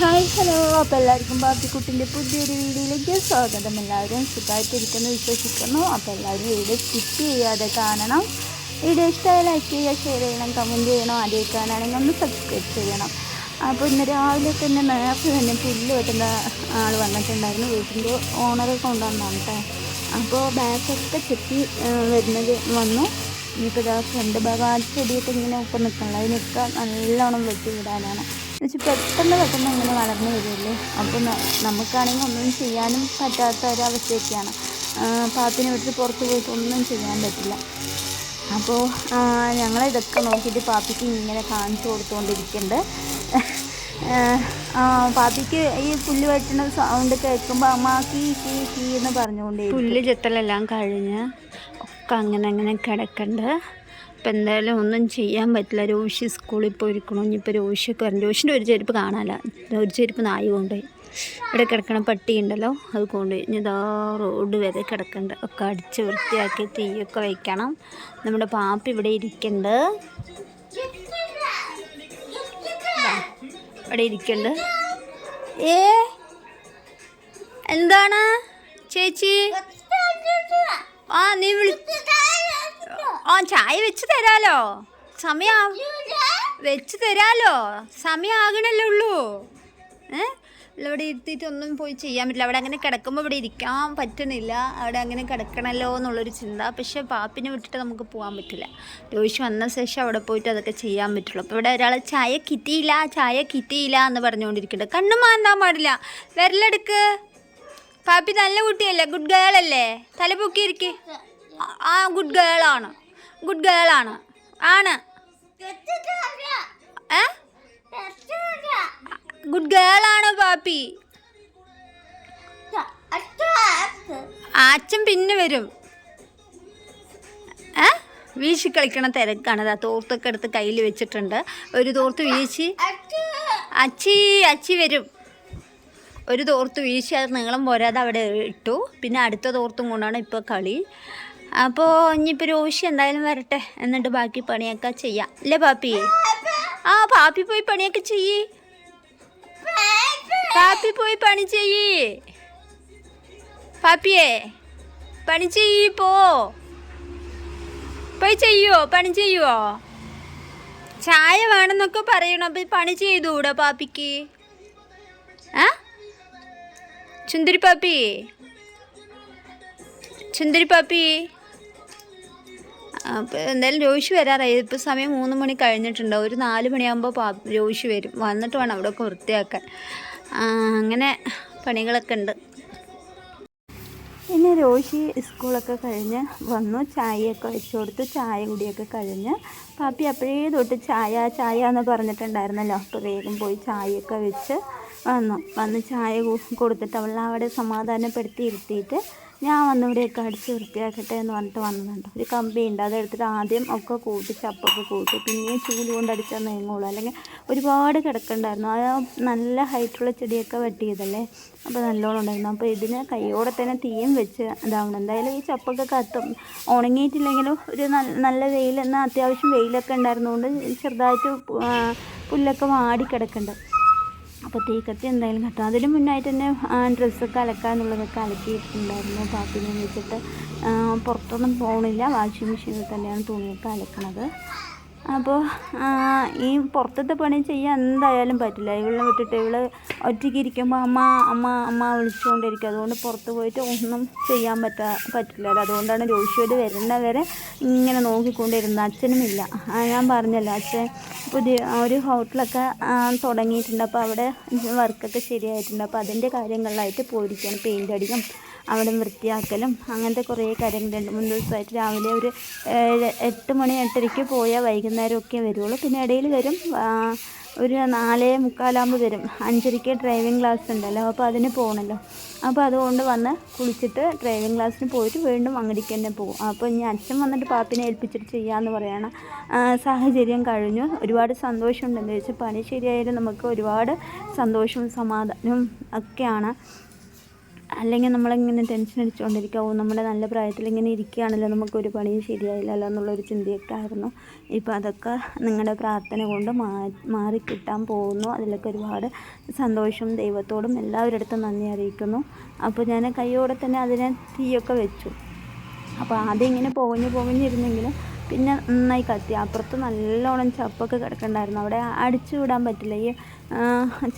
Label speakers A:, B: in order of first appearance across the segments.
A: Hi hello. അപ്പോൾ എല്ലാവർക്കും ബാബിക്കുട്ടിന്റെ പുതിയൊരു വീഡിയോയിലേക്ക് സ്വാഗതം. എല്ലാവരും സുഖമായിട്ടിരിക്കുന്നു വിശ്വസിക്കുന്നു. അപ്പോൾ എല്ലാവരും വീഡിയോ സ്കിപ്പ് ചെയ്യാതെ കാണണം. വീഡിയോ ഇഷ്ടമായ ലൈക്ക് ചെയ്യുക ഷെയർ ചെയ്യണം കമന്റ് ചെയ്യണം ആദ്യം കാണുകയാണെങ്കിൽ ഒന്ന് സബ്സ്ക്രൈബ് ചെയ്യണം. അപ്പോൾ ഇന്ന് രാവിലെ തന്നെ നേരത്തെ തന്നെ പുല്ല് വെട്ടുന്ന ആൾ വന്നിട്ടുണ്ടായിരുന്നു. വീട്ടിന്റെ ഓണറെ കൊണ്ടുവന്നാണ് കേട്ടോ അപ്പോൾ ബാക്കൊക്കെ ചെത്തി വരുന്നത് വന്നു. ഇനിയിപ്പോൾ ഇതാ ഫ്രണ്ട് ഭാഗം ചെടിയൊക്കെ ഇങ്ങനെ ഒപ്പം നിൽക്കണം. അതിനൊക്കെ നല്ലോണം വെട്ടി വിടാനാണ്. എന്നുവെച്ചാൽ പെട്ടെന്ന് പെട്ടെന്ന് ഇങ്ങനെ വളർന്നു വരുമല്ലേ അപ്പോൾ ന- നമുക്കാണെങ്കിൽ ഒന്നും ചെയ്യാനും പറ്റാത്ത ഒരവസ്ഥയൊക്കെയാണ് ആ, പാപ്പിനെ വിട്ട് പുറത്ത് പോയിട്ട് ഒന്നും ചെയ്യാൻ പറ്റില്ല. അപ്പോൾ ഞങ്ങൾ ഇതൊക്കെ നോക്കിയിട്ട് പാപ്പിക്ക് ഇങ്ങനെ കാണിച്ചു കൊടുത്തുകൊണ്ടിരിക്കുന്നുണ്ട് പാപ്പിക്ക് ഈ പുല്ല് വെട്ടുന്ന സൗണ്ട് കേൾക്കുമ്പോൾ അമ്മ കീ കീ കീ എന്ന് പറഞ്ഞുകൊണ്ടേ പുല്ല് ചെത്തലെല്ലാം കഴിഞ്ഞ് ഒക്കെ അങ്ങനെ അങ്ങനെ കിടക്കണ്ട്. ഇപ്പം എന്തായാലും ഒന്നും ചെയ്യാൻ പറ്റില്ല. രോഷി സ്കൂളിൽ പോയിരിക്കണു. ഇനിയിപ്പോൾ രോഷിയൊക്കെ വരണം. രോഷിന്റെ ഒരു ചെരുപ്പ് കാണാനില്ല. ഒരു ചെരുപ്പ് നായ കൊണ്ടുപോയി. ഇവിടെ കിടക്കണ പട്ടി ഉണ്ടല്ലോ അത് കൊണ്ടുപോയി. ഇനി ഇതാ റോഡ് വരെ കിടക്കണ്ട്. ഒക്കെ അടിച്ച് വൃത്തിയാക്കി തീയൊക്കെ വയ്ക്കണം നമ്മുടെ പാപ്പ ഇവിടെ ഇരിക്കണ്ട്. ഇവിടെ ഇരിക്കണ്ട്. ഏ? എന്താണ് ചേച്ചി? ആ നീ വിളി ആ ചായ വെച്ച് തരാലോ. സമയം വെച്ച് തരാലോ. സമയം ആകണല്ലേ ഉള്ളൂ. ഏ? ഇവിടെ ഇരുത്തിയിട്ട് ഒന്നും പോയി ചെയ്യാൻ പറ്റില്ല. അവിടെ അങ്ങനെ കിടക്കുമ്പോൾ ഇവിടെ ഇരിക്കാൻ പറ്റണില്ല അവിടെ അങ്ങനെ കിടക്കണല്ലോ എന്നുള്ളൊരു ചിന്ത. പക്ഷേ പാപ്പിനെ വിട്ടിട്ട് നമുക്ക് പോകാൻ പറ്റില്ല. രോഷി വന്ന ശേഷം അവിടെ പോയിട്ട് അതൊക്കെ ചെയ്യാൻ പറ്റുള്ളൂ. അപ്പോൾ ഇവിടെ ഒരാൾ ചായ കിട്ടിയില്ല ചായ കിട്ടിയില്ല എന്ന് പറഞ്ഞുകൊണ്ടിരിക്കുന്നുണ്ട്. കണ്ണു മാന്താൻ പാടില്ല. വിരലെടുക്ക്. പാപ്പി നല്ല കുട്ടിയല്ലേ? ഗുഡ് ഗേൾ അല്ലേ? തല പൊക്കിയിരിക്ക്. ആ ഗുഡ് ഗേൾ ആണ്. ഗുഡ് ഗേൾ ആണ്. ആണ്. ഏ? ഗുഡ് ഗേൾ ആണ് പാപ്പി. അച്ഛൻ പിന്നെ വരും. ഏ? വീശി കളിക്കണ തിരക്കാണ്. അതാ തോർത്തൊക്കെ എടുത്ത് കയ്യിൽ വെച്ചിട്ടുണ്ട്. ഒരു തോർത്ത് വീശി. അച്ചി അച്ചി വരും. ഒരു തോർത്ത് വീശി അത് നീളം പോരാതെ അവിടെ ഇട്ടു. പിന്നെ അടുത്ത തോർത്തും കൊണ്ടാണ് ഇപ്പോൾ കളി. അപ്പോൾ ഇനിയിപ്പോൾ രോഷി എന്തായാലും വരട്ടെ എന്നിട്ട് ബാക്കി പണിയൊക്കെ ചെയ്യാം. അല്ലേ പാപ്പി? ആ പാപ്പി പോയി പണിയൊക്കെ ചെയ്യ്. പാപ്പി പോയി പണി ചെയ്യ്. പാപ്പിയേ പണി ചെയ്യ് പോ. പോയി ചെയ്യുവോ പണി ചെയ്യുവോ? ചായ വേണമെന്നൊക്കെ പറയണം. അപ്പം പണി ചെയ്തുകൂടെ പാപ്പിക്ക്? ചുന്ദരി പാപ്പി. ചുന്തിരി പാപ്പി. അപ്പോൾ എന്തായാലും രോഷി വരാറായി. ഇപ്പോൾ സമയം മൂന്ന് മണി കഴിഞ്ഞിട്ടുണ്ട്. ഒരു നാല് മണിയാകുമ്പോൾ പാ രോഷി വരും. വന്നിട്ട് വേണം അവിടെയൊക്കെ വൃത്തിയാക്കാൻ. അങ്ങനെ പണികളൊക്കെ ഉണ്ട്. പിന്നെ രോഷി സ്കൂളൊക്കെ കഴിഞ്ഞ് വന്നു. ചായയൊക്കെ വെച്ചു കൊടുത്തു. ചായ കുടിയൊക്കെ കഴിഞ്ഞ് പാപ്പി അപ്പോഴേ തൊട്ട് ചായ ചായ എന്ന് പറഞ്ഞിട്ടുണ്ടായിരുന്നല്ലോ. അപ്പോൾ വേഗം പോയി ചായയൊക്കെ വെച്ച് വന്നു. വന്ന് ചായ കൊടുത്തിട്ട് അവൾ അവിടെ സമാധാനപ്പെടുത്തി ഇരുത്തിയിട്ട് ഞാൻ വന്നിവിടെയൊക്കെ അടിച്ച് വൃത്തിയാക്കട്ടെ എന്ന് പറഞ്ഞിട്ട് വന്നതുണ്ട് ഒരു കമ്പി ഉണ്ട്. അതെടുത്തിട്ട് ആദ്യം ഒക്കെ കൂട്ടി ചപ്പൊക്കെ കൂട്ടി പിന്നെയും ചൂൽ കൊണ്ട് അടിച്ചാൽ നീങ്ങുള്ളൂ അല്ലെങ്കിൽ ഒരുപാട് കിടക്കണ്ടായിരുന്നു. ആ നല്ല ഹൈറ്റുള്ള ചെടിയൊക്കെ വെട്ടിയതല്ലേ? അപ്പോൾ നല്ലോണം ഉണ്ടായിരുന്നു. അപ്പോൾ ഇതിന് കൈയോടെ തന്നെ തീയും വെച്ച് ഇതാവണം. എന്തായാലും ഈ ചപ്പൊക്കെ കത്തും. ഉണങ്ങിയിട്ടില്ലെങ്കിലും ഒരു നല്ല വെയിൽ എന്നാൽ അത്യാവശ്യം വെയിലൊക്കെ ഉണ്ടായിരുന്നതുകൊണ്ട് ചെറുതായിട്ട് പുല്ലൊക്കെ വാടി കിടക്കുന്നുണ്ട് അപ്പോൾ തീക്കത്തി എന്തായാലും കത്തും അതിന് മുന്നായിട്ട് തന്നെ ഡ്രസ്സൊക്കെ അലക്കാന്നുള്ളതൊക്കെ അലക്കിയിട്ടുണ്ടായിരുന്നു. പാപ്പിനെ വെച്ചിട്ട് പുറത്തൊന്നും പോകണില്ല വാഷിംഗ് മെഷീനിൽ തന്നെയാണ് തുണിയൊക്കെ അലക്കണത്. അപ്പോൾ ഈ പുറത്തത്തെ പണി ചെയ്യാൻ എന്തായാലും പറ്റില്ല. ഇവളെ വിട്ടിട്ട് ഇവൾ ഒറ്റയ്ക്ക് ഇരിക്കുമ്പോൾ അമ്മ അമ്മ അമ്മ വിളിച്ചുകൊണ്ടിരിക്കും. അതുകൊണ്ട് പുറത്ത് പോയിട്ട് ഒന്നും ചെയ്യാൻ പറ്റാ പറ്റില്ല. അതുകൊണ്ടാണ് രോഷിയോട് വരുന്നവരെ ഇങ്ങനെ നോക്കിക്കൊണ്ടിരുന്നത്. അച്ഛനുമില്ല ഞാൻ പറഞ്ഞല്ലോ അച്ഛൻ പുതിയ ഒരു ഹോട്ടലൊക്കെ തുടങ്ങിയിട്ടുണ്ട്. അപ്പോൾ അവിടെ വർക്കൊക്കെ ശരിയായിട്ടുണ്ട്. അപ്പോൾ അതിന്റെ കാര്യങ്ങളിലായിട്ട് പോയിരിക്കുകയാണ്. പെയിന്റ് അടിക്കും അവിടെ വൃത്തിയാക്കലും അങ്ങനത്തെ കുറേ കാര്യങ്ങൾ രണ്ട് മൂന്ന് ദിവസമായിട്ട് രാവിലെ ഒരു എട്ട് മണി എട്ടരയ്ക്ക് പോയാൽ വൈകുന്നേരമൊക്കെ വരുള്ളൂ. പിന്നെ ഇടയിൽ വരും ഒരു നാലേ മുക്കാലാകുമ്പോൾ വരും. അഞ്ചരയ്ക്ക് ഡ്രൈവിംഗ് ക്ലാസ് ഉണ്ടല്ലോ അപ്പോൾ അതിന് പോകണമല്ലോ അപ്പോൾ അതുകൊണ്ട് വന്ന് കുളിച്ചിട്ട് ഡ്രൈവിംഗ് ക്ലാസ്സിന് പോയിട്ട് വീണ്ടും അങ്ങടിക്ക് തന്നെ പോകും. അപ്പോൾ ഇനി അച്ഛൻ വന്നിട്ട് പാപ്പിനെ ഏൽപ്പിച്ചിട്ട് ചെയ്യാമെന്ന് പറയണ. സാഹചര്യം കഴിഞ്ഞു. ഒരുപാട് സന്തോഷമുണ്ടെന്ന് ചോദിച്ചാൽ പണി ശരിയായാലും നമുക്ക് ഒരുപാട് സന്തോഷവും സമാധാനവും ഒക്കെയാണ്. അല്ലെങ്കിൽ നമ്മളിങ്ങനെ ടെൻഷൻ അടിച്ചുകൊണ്ടിരിക്കുക ഓ നമ്മുടെ നല്ല പ്രായത്തിൽ ഇങ്ങനെ ഇരിക്കുകയാണല്ലോ നമുക്കൊരു പണിയും ശരിയായില്ലല്ലോ എന്നുള്ളൊരു ചിന്തയൊക്കെ ആയിരുന്നു. ഇപ്പോൾ അതൊക്കെ നിങ്ങളുടെ പ്രാർത്ഥന കൊണ്ട് മാറി കിട്ടാൻ പോകുന്നു. അതിലൊക്കെ ഒരുപാട് സന്തോഷം ദൈവത്തോടും എല്ലാവരുടെ നന്ദി അറിയിക്കുന്നു. അപ്പോൾ ഞാൻ കൈയോടെ തന്നെ അതിനെ തീയൊക്കെ വെച്ചു. അപ്പോൾ ആദ്യം ഇങ്ങനെ പോകഞ്ഞ് പുകഞ്ഞിരുന്നെങ്കിലും പിന്നെ നന്നായി കത്തി. അപ്പുറത്ത് നല്ലോണം ചപ്പൊക്കെ കിടക്കണ്ടായിരുന്നു. അവിടെ അടിച്ചു വിടാൻ പറ്റില്ല. ഈ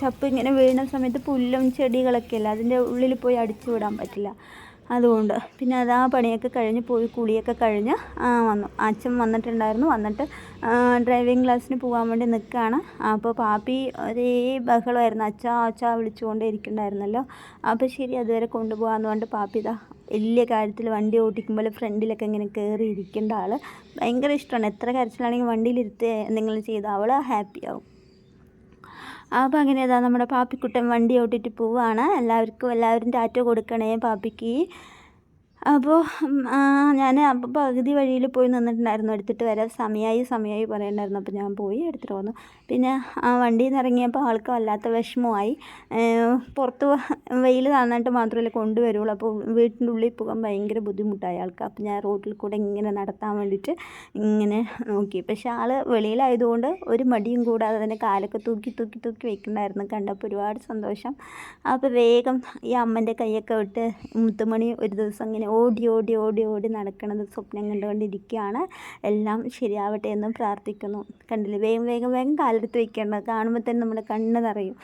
A: ചപ്പ് ഇങ്ങനെ വീഴുന്ന സമയത്ത് പുല്ലും ചെടികളൊക്കെ അല്ല അതിന്റെ ഉള്ളിൽ പോയി അടിച്ചു വിടാൻ പറ്റില്ല. അതുകൊണ്ട് പിന്നെ അത് ആ പണിയൊക്കെ കഴിഞ്ഞ് പോയി കുളിയൊക്കെ കഴിഞ്ഞ് വന്നു. അച്ഛൻ വന്നിട്ടുണ്ടായിരുന്നു. വന്നിട്ട് ഡ്രൈവിംഗ് ക്ലാസ്സിന് പോകാൻ വേണ്ടി നിൽക്കുകയാണ്. അപ്പോൾ പാപ്പി ഒരേ ബഹളമായിരുന്നു. അച്ഛാ അച്ഛാ വിളിച്ചുകൊണ്ടേ ഇരിക്കണ്ടായിരുന്നല്ലോ. അപ്പോൾ ശരി അതുവരെ കൊണ്ടുപോകാമെന്ന് പറഞ്ഞിട്ട് പാപ്പി ഇതാ വലിയ കാര്യത്തിൽ വണ്ടി ഓടിക്കുമ്പോൾ ഫ്രണ്ടിലൊക്കെ ഇങ്ങനെ കയറി ഇരിക്കേണ്ട ആൾ ഭയങ്കര ഇഷ്ടമാണ്. എത്ര കരച്ചിലാണെങ്കിൽ വണ്ടിയിലിരുത്തി എന്തെങ്കിലും ചെയ്ത അവൾ ഹാപ്പിയാവും അപ്പോൾ അങ്ങനെ ഇതാ നമ്മുടെ പാപ്പിക്കുട്ടൻ വണ്ടി ഓട്ടിട്ട് പോവുകയാണ് എല്ലാവർക്കും എല്ലാവരും ടാറ്റ കൊടുക്കണേ പാപ്പിക്ക്. അപ്പോൾ ഞാൻ അപ്പോൾ പകുതി വഴിയിൽ പോയി നിന്നിട്ടുണ്ടായിരുന്നു. എടുത്തിട്ട് വരാം സമയമായി സമയമായി പറയണ്ടായിരുന്നു. അപ്പോൾ ഞാൻ പോയി എടുത്തിട്ട് വന്നു. പിന്നെ ആ വണ്ടിയിൽ നിന്ന് ഇറങ്ങിയപ്പോൾ ആൾക്ക് വല്ലാത്ത വിഷമമായി. പുറത്ത് വെയിൽ നന്നായിട്ട് മാത്രമല്ല കൊണ്ടുവരുള്ളൂ. അപ്പോൾ വീട്ടിന്റെ ഉള്ളിൽ പോകാൻ ഭയങ്കര ബുദ്ധിമുട്ടായി ആൾക്ക്. അപ്പോൾ ഞാൻ റോട്ടിൽ കൂടെ ഇങ്ങനെ നടത്താൻ വേണ്ടിയിട്ട് ഇങ്ങനെ നോക്കി. പക്ഷെ ആൾ വെളിയിലായതുകൊണ്ട് ഒരു മടിയും കൂടാതെ തന്നെ കാലൊക്കെ തൂക്കി തൂക്കി തൂക്കി വെക്കുന്നുണ്ടായിരുന്നു കണ്ടപ്പോൾ ഒരുപാട് സന്തോഷം. അപ്പോൾ വേഗം ഈ അമ്മന്റെ കൈയൊക്കെ വിട്ട് മുത്തുമണി ഒരു ദിവസം ഇങ്ങനെ ഓടി ഓടി ഓടി ഓടി നടക്കുന്നത് സ്വപ്നം കണ്ടുകൊണ്ടിരിക്കുകയാണ്. എല്ലാം ശരിയാവട്ടെ എന്നും പ്രാർത്ഥിക്കുന്നു. കണ്ടില്ലേ? വേഗം വേഗം വേഗം കാലെടുത്ത് വയ്ക്കേണ്ടത് കാണുമ്പോൾ തന്നെ നമ്മുടെ കണ്ണ് നിറയും.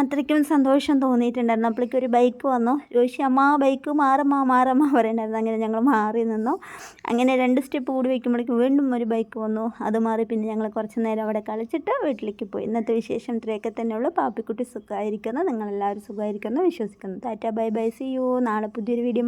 A: അത്രയ്ക്കും സന്തോഷം തോന്നിയിട്ടുണ്ടായിരുന്നു. അപ്പോഴേക്കും ഒരു ബൈക്ക് വന്നു. രോഷി അമ്മ ബൈക്ക് മാറമ്മ മാറമ്മ പറയണ്ടായിരുന്നു. അങ്ങനെ ഞങ്ങൾ മാറി നിന്നു. അങ്ങനെ രണ്ട് സ്റ്റെപ്പ് കൂടി വയ്ക്കുമ്പോഴേക്കും വീണ്ടും ഒരു ബൈക്ക് വന്നു. അത് മാറി പിന്നെ ഞങ്ങൾ കുറച്ച് നേരം അവിടെ കളിച്ചിട്ട് വീട്ടിലേക്ക് പോയി. ഇന്നത്തെ വിശേഷം ഇത്രയൊക്കെ തന്നെയുള്ളൂ. പാപ്പിക്കുട്ടി സുഖമായിരിക്കുന്നു. നിങ്ങളെല്ലാവരും സുഖമായിരിക്കുന്നു. വിശ്വസിക്കുന്നു. Tata bye bye. See you നാളെ പുതിയൊരു വീഡിയോ